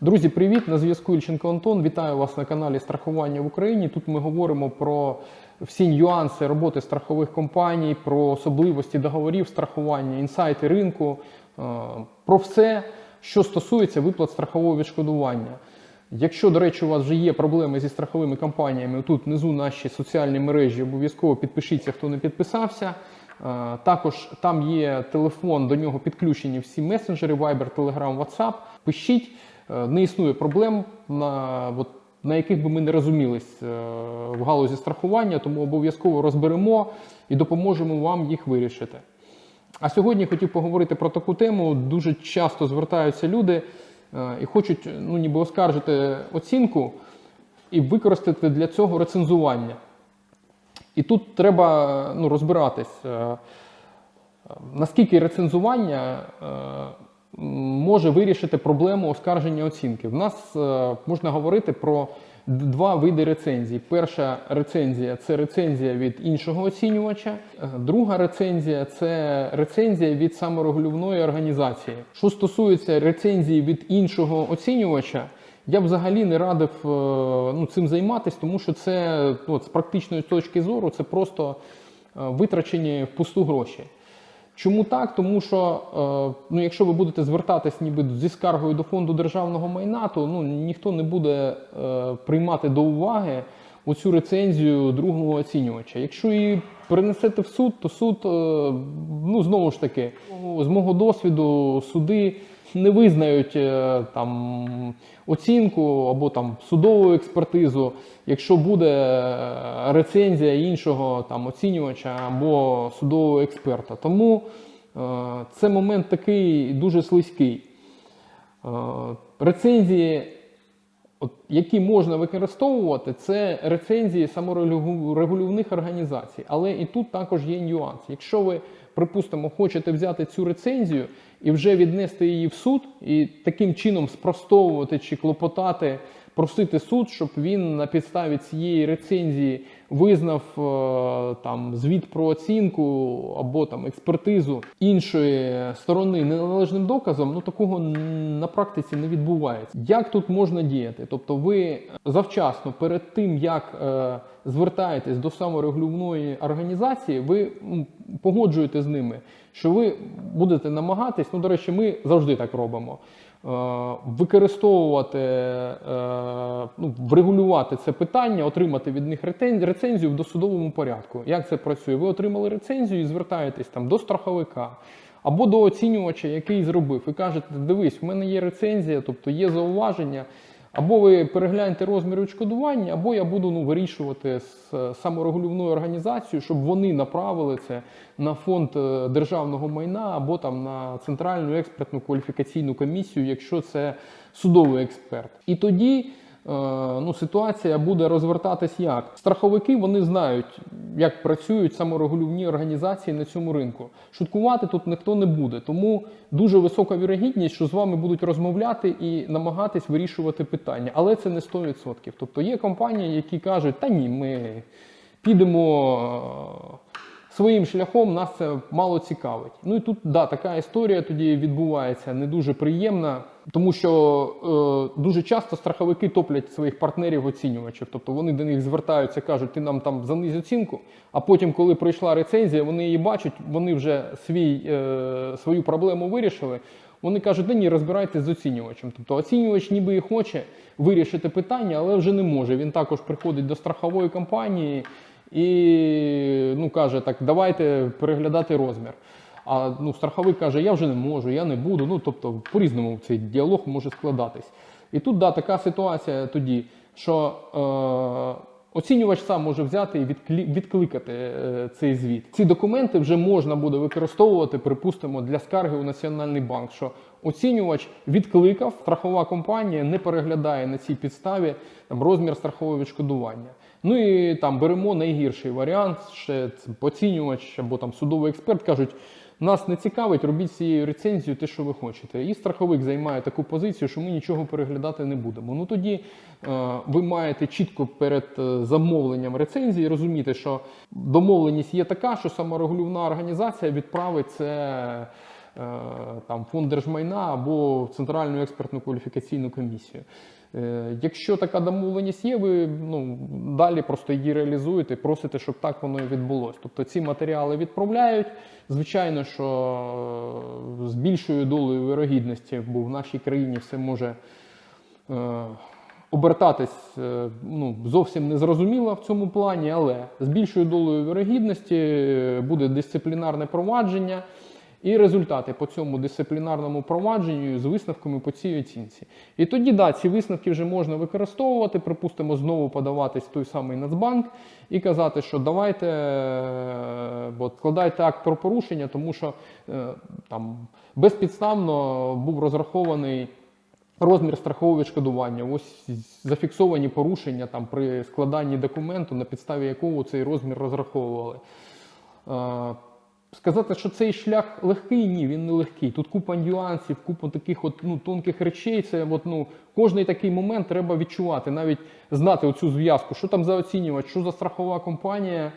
Друзі, привіт! На зв'язку Ільченко Антон. Вітаю вас на каналі Страхування в Україні. Тут ми говоримо про всі нюанси роботи страхових компаній, про особливості договорів страхування, інсайти ринку, е, про все, що стосується виплат страхового відшкодування. Якщо, до речі, у вас вже є проблеми зі страховими компаніями, тут внизу наші соціальні мережі обов'язково підпишіться, хто не підписався. Е, Також там є телефон, до нього підключені всі месенджери, Viber, Telegram, WhatsApp. Пишіть, не існує проблем, на, от, на яких би ми не розумілись е, в галузі страхування, тому обов'язково розберемо і допоможемо вам їх вирішити. А сьогодні хотів поговорити про таку тему. Дуже часто звертаються люди е, і хочуть ну, ніби оскаржити оцінку і використати для цього рецензування. І тут треба ну, розбиратись, е, е, наскільки рецензування е, може вирішити проблему оскарження оцінки. В нас е, можна говорити про два види рецензій. Перша рецензія це рецензія від іншого оцінювача. Е, Друга рецензія це рецензія від саморегулівної організації. Що стосується рецензії від іншого оцінювача, я взагалі не радив е, ну, цим займатися, тому що це ну, з практичної точки зору це просто витрачені впусту гроші. Чому так? Тому що е, ну, якщо ви будете звертатись ніби зі скаргою до фонду державного майна, то ну, ніхто не буде е, приймати до уваги оцю рецензію другого оцінювача. Якщо її перенесете в суд, то суд, е, ну знову ж таки, з мого досвіду, суди не визнають е, там оцінку або там судову експертизу, якщо буде е, рецензія іншого там оцінювача або судового експерта. Тому це момент такий дуже слизький. Рецензії, от, які можна використовувати, це рецензії саморегулювних організацій. Але і тут також є нюанс. Якщо ви, припустимо, хочете взяти цю рецензію і вже віднести її в суд, і таким чином спростовувати чи клопотати, просити суд, щоб він на підставі цієї рецензії визнав е, там звіт про оцінку або там експертизу іншої сторони неналежним доказом, ну такого на практиці не відбувається. Як тут можна діяти? Тобто, ви завчасно перед тим як е, звертаєтесь до саморегулівної організації, ви погоджуєте з ними, що ви будете намагатись. Ну, до речі, ми завжди так робимо. е, Використовувати, е, ну, врегулювати це питання, отримати від них ретен- рецензію в досудовому порядку. Як це працює? Ви отримали рецензію і звертаєтесь там до страховика або до оцінювача, який зробив, і кажете: дивись, в мене є рецензія, тобто є зауваження. Або ви перегляньте розмір відшкодування, або я буду ну, вирішувати з е, саморегулівною організацією, щоб вони направили це на фонд е, державного майна або там на центральну експертну кваліфікаційну комісію, якщо це судовий експерт. І тоді ну, ситуація буде розвертатись як страховики вони знають, як працюють саморегулівні організації на цьому ринку. Шуткувати тут ніхто не буде, тому дуже висока вірогідність, що з вами будуть розмовляти і намагатись вирішувати питання, але це не 100%. Тобто є компанії, які кажуть, та ні, ми підемо. Своїм шляхом нас це мало цікавить. Ну і тут да, така історія тоді відбувається не дуже приємна, тому що е, дуже часто страховики топлять своїх партнерів оцінювачів. Тобто вони до них звертаються, кажуть, ти нам там занизь оцінку. А потім, коли прийшла рецензія, вони її бачать, вони вже свій, е, свою проблему вирішили. Вони кажуть, ні, розбирайтесь з оцінювачем. Тобто оцінювач ніби і хоче вирішити питання, але вже не може. Він також приходить до страхової компанії і ну, каже, так, давайте переглядати розмір. А ну, страховий каже, я вже не можу, я не буду. Ну, тобто, по-різному цей діалог може складатись. І тут да, така ситуація тоді, що е, оцінювач сам може взяти і відклі- відкликати е, цей звіт. Ці документи вже можна буде використовувати, припустимо, для скарги у Національний банк, що оцінювач відкликав, страхова компанія не переглядає на цій підставі там, розмір страхового відшкодування. Ну і там беремо найгірший варіант, ще оцінювач або там судовий експерт кажуть. Нас не цікавить, робіть цією рецензією те, що ви хочете. І страховик займає таку позицію, що ми нічого переглядати не будемо. Ну тоді е, ви маєте чітко перед е, замовленням рецензії розуміти, що домовленість є така, що саморегулівна організація відправить це там фонд держмайна або Центральну експертну кваліфікаційну комісію. Е, Якщо така домовленість є, ви ну, далі просто її реалізуєте, просите, щоб так воно і відбулося. Тобто ці матеріали відправляють. Звичайно, що е, з більшою долею вирогідності, бо в нашій країні все може е, обертатись е, ну, зовсім незрозуміло в цьому плані, але з більшою долею вирогідності е, буде дисциплінарне провадження. І результати по цьому дисциплінарному провадженню з висновками по цій оцінці. І тоді, да, ці висновки вже можна використовувати, припустимо, знову подаватись в той самий Нацбанк і казати, що давайте е, от, складайте акт про порушення, тому що е, там безпідставно був розрахований розмір страхового відшкодування. Ось зафіксовані порушення там при складанні документу, на підставі якого цей розмір розраховували. Сказати, що цей шлях легкий, ні, він не легкий. Тут купа нюансів, купа таких от, ну, тонких речей. Це от, ну, кожний такий момент треба відчувати, навіть знати оцю зв'язку, що там за оцінювач, що за страхова компанія,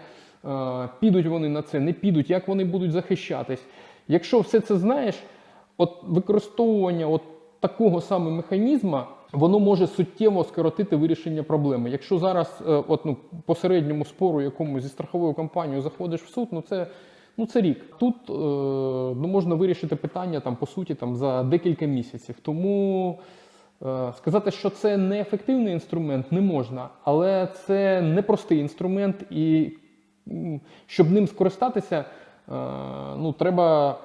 підуть вони на це, не підуть, як вони будуть захищатись. Якщо все це знаєш, от використовування от такого саме механізму, воно може суттєво скоротити вирішення проблеми. Якщо зараз е, от, ну, по середньому спору якомусь зі страховою компанією заходиш в суд, ну це. Ну, це рік. Тут е, ну, можна вирішити питання там, по суті там, за декілька місяців. Тому е, сказати, що це неефективний інструмент, не можна, але це непростий інструмент, і щоб ним скористатися, е, ну, треба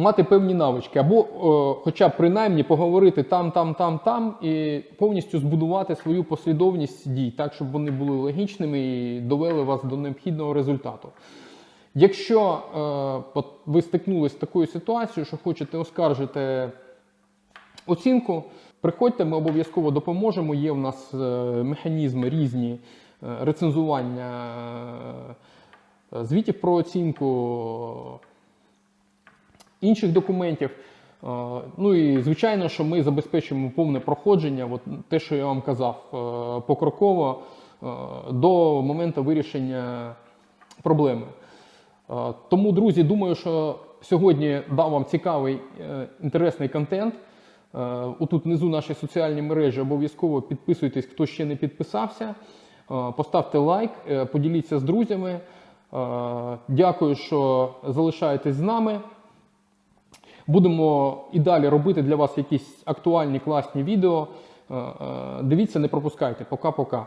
мати певні навички, або е, хоча б принаймні поговорити там, там, там, там, і повністю збудувати свою послідовність дій, так, щоб вони були логічними і довели вас до необхідного результату. Якщо е, ви стикнулися з такою ситуацією, що хочете оскаржити оцінку, приходьте, ми обов'язково допоможемо. Є в нас е, механізми різні е, рецензування е, звітів про оцінку, інших документів. Е, Ну і звичайно, що ми забезпечуємо повне проходження, от те, що я вам казав, е, покроково е, до моменту вирішення проблеми. Тому, друзі, думаю, що сьогодні дав вам цікавий інтересний контент. Отут внизу наші соціальні мережі обов'язково підписуйтесь, хто ще не підписався. Поставте лайк, поділіться з друзями. Дякую, що залишаєтесь з нами. Будемо і далі робити для вас якісь актуальні класні відео. Е, е, Дивіться, не пропускайте. Пока-пока.